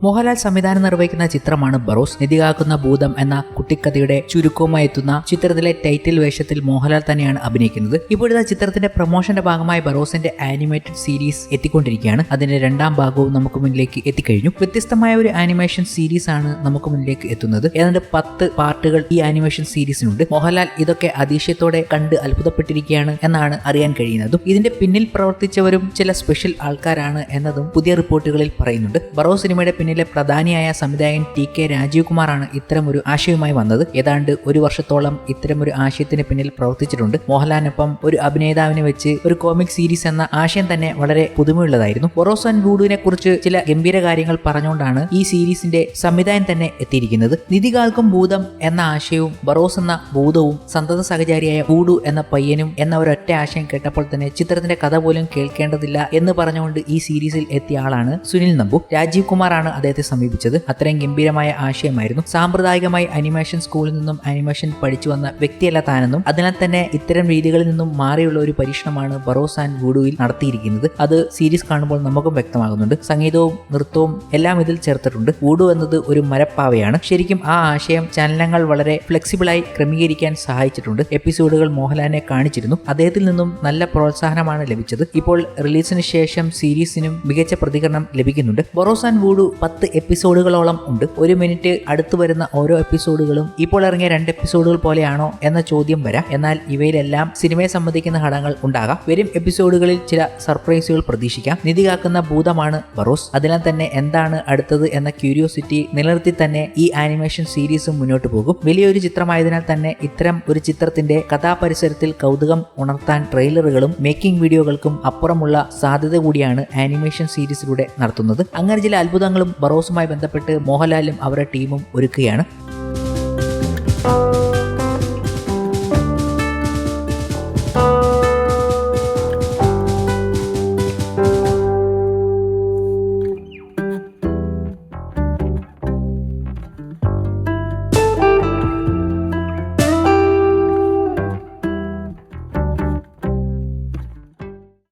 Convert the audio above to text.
മോഹൻലാൽ സംവിധാനം നിർവഹിക്കുന്ന ചിത്രമാണ് ബറോസ്. നിധികാക്കുന്ന ഭൂതം എന്ന കുട്ടിക്കഥയുടെ ചുരുക്കവുമായി എത്തുന്ന ചിത്രത്തിലെ ടൈറ്റിൽ വേഷത്തിൽ മോഹൻലാൽ തന്നെയാണ് അഭിനയിക്കുന്നത്. ഇപ്പോഴത്തെ ചിത്രത്തിന്റെ പ്രൊമോഷന്റെ ഭാഗമായി ബറോസിന്റെ ആനിമേറ്റഡ് സീരീസ് എത്തിക്കൊണ്ടിരിക്കുകയാണ്. അതിന്റെ രണ്ടാം ഭാഗവും നമുക്ക് മുന്നിലേക്ക് എത്തിക്കഴിഞ്ഞു. വ്യത്യസ്തമായ ഒരു ആനിമേഷൻ സീരീസ് ആണ് നമുക്ക് മുന്നിലേക്ക് എത്തുന്നത്. ഏതാണ്ട് പത്ത് പാർട്ടുകൾ ഈ ആനിമേഷൻ സീരീസിനുണ്ട്. മോഹൻലാൽ ഇതൊക്കെ അതിശയത്തോടെ കണ്ട് അത്ഭുതപ്പെട്ടിരിക്കുകയാണ് എന്നാണ് അറിയാൻ കഴിയുന്നതും. ഇതിന്റെ പിന്നിൽ പ്രവർത്തിച്ചവരും ചില സ്പെഷ്യൽ ആൾക്കാരാണ് എന്നതും പുതിയ റിപ്പോർട്ടുകളിൽ പറയുന്നുണ്ട്. ബറോ സിനിമയുടെ പിന്നിലെ പ്രധാനിയായ സംവിധായകൻ ടി കെ രാജീവ് കുമാറാണ് ഇത്തരം ഒരു ആശയവുമായി വന്നത്. ഏതാണ്ട് ഒരു വർഷത്തോളം ഇത്തരം ഒരു ആശയത്തിന് പിന്നിൽ പ്രവർത്തിച്ചിട്ടുണ്ട്. മോഹൻലാലിനൊപ്പം ഒരു അഭിനേതാവിനെ വെച്ച് ഒരു കോമിക് സീരീസ് എന്ന ആശയം തന്നെ വളരെ പുതുമയുള്ളതായിരുന്നു. ബൊറോസ് ആൻഡ് വൂഡുവിനെ കുറിച്ച് ചില ഗംഭീര കാര്യങ്ങൾ പറഞ്ഞുകൊണ്ടാണ് ഈ സീരീസിന്റെ സംവിധാനം തന്നെ എത്തിയിരിക്കുന്നത്. നിധികാൽക്കും ഭൂതം എന്ന ആശയവും ബറോസ് എന്ന ഭൂതവും സന്തത സഹചാരിയായ വൂഡു എന്ന പയ്യനും എന്ന ഒരൊറ്റ ആശയം കേട്ടപ്പോൾ തന്നെ ചിത്രത്തിന്റെ കഥ പോലും കേൾക്കേണ്ടതില്ല എന്ന് പറഞ്ഞുകൊണ്ട് ഈ സീരീസിൽ എത്തിയ ആളാണ് സുനിൽ നമ്പു. രാജീവ് കുമാറാണ് അദ്ദേഹത്തെ സമീപിച്ചത്. അത്രയും ഗംഭീരമായ ആശയമായിരുന്നു. സാമ്പ്രദായികമായി അനിമേഷൻ സ്കൂളിൽ നിന്നും അനിമേഷൻ പഠിച്ചു വന്ന വ്യക്തിയല്ല താനെന്നും അതിനാൽ തന്നെ ഇത്തരം രീതികളിൽ നിന്നും മാറിയുള്ള ഒരു പരീക്ഷണമാണ് ബറോസ് ആൻഡ് വൂഡുവിൽ നടത്തിയിരിക്കുന്നത്. അത് സീരീസ് കാണുമ്പോൾ നമുക്കും വ്യക്തമാകുന്നുണ്ട്. സംഗീതവും നൃത്തവും എല്ലാം ഇതിൽ ചേർത്തിട്ടുണ്ട്. വൂഡു എന്നത് ഒരു മരപ്പാവയാണ്. ശരിക്കും ആ ആശയം ചലനങ്ങൾ വളരെ ഫ്ലെക്സിബിളായി ക്രമീകരിക്കാൻ സഹായിച്ചിട്ടുണ്ട്. എപ്പിസോഡുകൾ മോഹൻലാലിനെ കാണിച്ചിരുന്നു. അദ്ദേഹത്തിൽ നിന്നും നല്ല പ്രോത്സാഹനമാണ് ലഭിച്ചത്. ഇപ്പോൾ റിലീസിന് ശേഷം സീരീസിനും മികച്ച പ്രതികരണം ലഭിക്കുന്നുണ്ട്. ബൊറോസ് ആൻഡ് വൂഡു പത്ത് എപ്പിസോഡുകളോളം ഉണ്ട്. ഒരു മിനിറ്റ് അടുത്തു വരുന്ന ഓരോ എപ്പിസോഡുകളും ഇപ്പോൾ ഇറങ്ങിയ രണ്ട് എപ്പിസോഡുകൾ പോലെയാണോ എന്ന ചോദ്യം വരാം. എന്നാൽ ഇവയിലെല്ലാം സിനിമയെ സംബന്ധിക്കുന്ന ഘടകങ്ങൾ ഉണ്ടാകാം. വരും എപ്പിസോഡുകളിൽ ചില സർപ്രൈസുകൾ പ്രതീക്ഷിക്കാം. നിധി കാക്കുന്ന ഭൂതമാണ് ബറോസ് അതിനാൽ തന്നെ എന്താണ് അടുത്തത് എന്ന ക്യൂരിയോസിറ്റി നിലനിർത്തി തന്നെ ഈ ആനിമേഷൻ സീരീസും മുന്നോട്ട് പോകും. വലിയൊരു ചിത്രമായതിനാൽ തന്നെ ഇത്തരം ഒരു ചിത്രത്തിന്റെ കഥാപരിസരത്തിൽ കൗതുകം ഉണർത്താൻ ട്രെയിലറുകളും മേക്കിംഗ് വീഡിയോകൾക്കും അപ്പുറമുള്ള സാധ്യത കൂടിയാണ് ആനിമേഷൻ സീരീസിലൂടെ നടത്തുന്നത്. അങ്ങനെ ചില അത്ഭുതങ്ങളും ബറോസുമായി ബന്ധപ്പെട്ട് മോഹൻലാലും അവരുടെ ടീമും ഒരുക്കുകയാണ്.